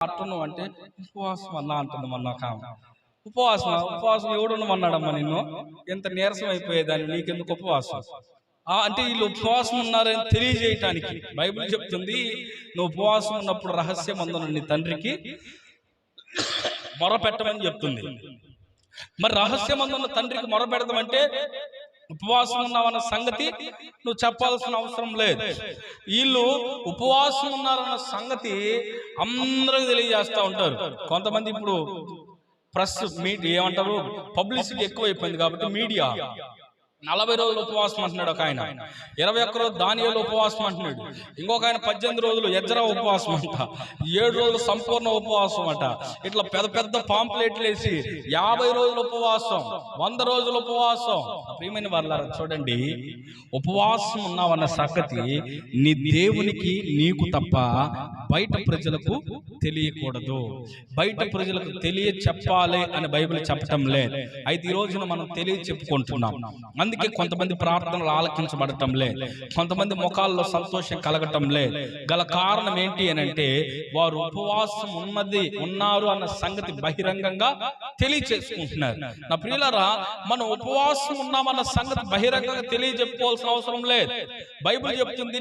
అంటున్నావు అంటే ఉపవాసం అన్నా అంటుంది మొన్న ఒక ఉపవాసం ఉపవాసం ఎవడున్నమన్నాడమ్మా నిన్ను? ఎంత నీరసం అయిపోయేదాన్ని నీకెందుకు ఉపవాసం? ఆ, అంటే వీళ్ళు ఉపవాసం ఉన్నారని తెలియజేయటానికి. బైబిల్ చెప్తుంది నువ్వు ఉపవాసం ఉన్నప్పుడు రహస్యం అందను నీ తండ్రికి మొరపెట్టమని చెప్తుంది. మరి రహస్యం అందున్న తండ్రికి మొరపెడదామంటే ఉపవాసం ఉన్నావన్న సంగతి నువ్వు చెప్పాల్సిన అవసరం లేదు. వీళ్ళు ఉపవాసం ఉన్నారన్న సంగతి అందరికి తెలియజేస్తూ ఉంటారు. కొంతమంది ఇప్పుడు ప్రెస్ మీడియా ఏమంటారు? పబ్లిసిటీ ఎక్కువైపోయింది కాబట్టి మీడియా. నలభై రోజులు ఉపవాసం అంటున్నాడు ఒక ఆయన. ఇరవై ఒక్క రోజు దానియాలు ఉపవాసం అంటున్నాడు. ఇంకొక ఆయన పద్దెనిమిది రోజులు ఎజ్రా ఉపవాసం అంట. ఏడు రోజులు సంపూర్ణ ఉపవాసం అంట. ఇట్లా పెద్ద పెద్ద పాంప్లెట్లు వేసి యాభై రోజులు ఉపవాసం వంద రోజులు ఉపవాసం. ప్రియమైన వాళ్ళ చూడండి ఉపవాసం ఉన్నావన్న సంగతి నీ దేవునికి నీకు తప్ప బయట ప్రజలకు తెలియకూడదు. బయట ప్రజలకు తెలియ చెప్పాలి అని బైబిల్ చెప్పటం లేదు అయితే ఈ రోజున మనం తెలియ చెప్పుకుంటున్నాం. అందుకే కొంతమంది ప్రార్థనలు ఆలకించబడటం లేదు కొంతమంది ముఖాల్లో సంతోషం కలగటం లేదు గల కారణం ఏంటి అని అంటే వారు ఉపవాసం ఉన్నది ఉన్నారు అన్న సంగతి బహిరంగంగా తెలియచేసుకుంటున్నారు. నా ప్రియులరా మనం ఉపవాసం ఉన్నామన్న సంగతి బహిరంగంగా తెలియజెప్పుకోవాల్సిన అవసరం లేదు బైబిల్ చెప్తుంది